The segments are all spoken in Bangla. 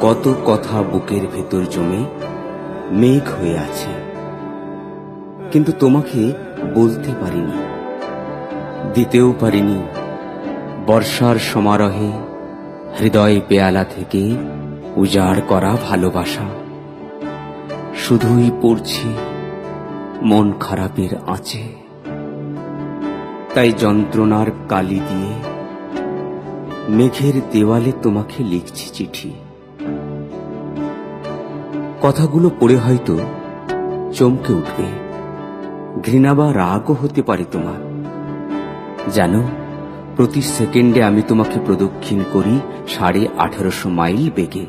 কত কথা বুকের ভেতর জমে মেঘ হয়ে আছে। কিন্তু তোমাকে বলতে পারিনি। দিতেও পারিনি। বর্ষার সমারোহে হৃদয় পেয়ালা থেকে উজাড় করা ভালোবাসা। শুধুই পড়ছি মন খারাপের আঁচে। তাই যন্ত্রণার কালি দিয়ে মেঘের দেওয়ালে তোমাকে লিখছি চিঠি। কথাগুলো পড়ে হয়তো চমকে উঠবে। ঘৃণা বা রাগও হতে পারে তোমার। জানো, প্রতি সেকেন্ডে আমি তোমাকে প্রদক্ষিণ করি সাড়ে আঠারোশো মাইল বেগে।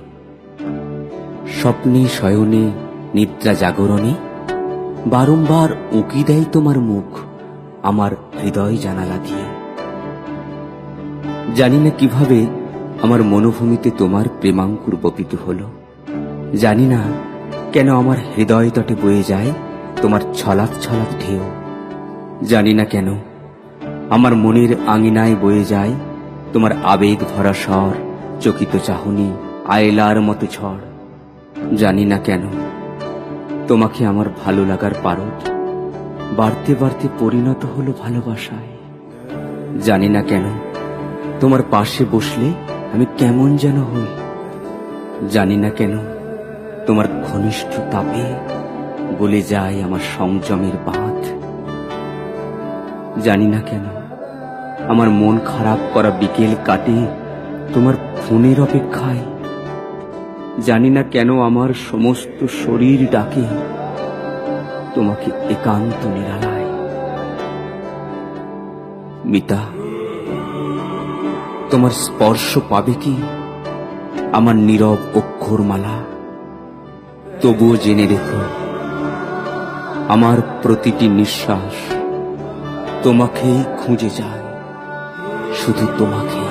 স্বপ্নে, শয়নে, নিদ্রা জাগরণে বারংবার উঁকি দেয় তোমার মুখ আমার হৃদয় জানালা দিয়ে। জানি না কীভাবে আমার মনোভূমিতে তোমার প্রেমাঙ্কুর বপিত হলো। জানি না কেন আমার হৃদয় তটে বয়ে যায় তোমার ছলাক ছলাক ঢেউ? জানি না কেন। আমার মনের আঙিনায় বয়ে যায় তোমার আবেগ ভরা স্বর, চকিত চাহনি, আয়লার মতো ঝড়। জানি না কেন। তোমাকে আমার ভালো লাগার পারদ, বাড়তে বাড়তে পরিণত হলো ভালোবাসায়। জানি না কেন। তোমার পাশে বসলে আমি কেমন যেন হই। জানি না কেন। তোমার ঘনিষ্ঠ তাপে গলে যায় আমার সংযমের বাঁধ। জানি না কেন, আমার মন খারাপ করা বিকেল কাটে তোমার ফোনের অপেক্ষায়। জানি না কেন আমার সমস্ত শরীর ডাকে তোমাকে একান্ত নিরালায়। মিতা, তোমার স্পর্শ পাবে কি আমার নীরব অক্ষরমালা? তবুও জেনে রেখো আমার প্রতিটি নিঃশ্বাস তোমাকেই খুঁজে যায় শুধু তোমাকে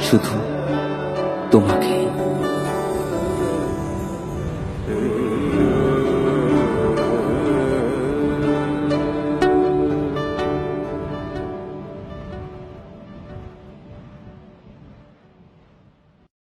শুধু তোমাকে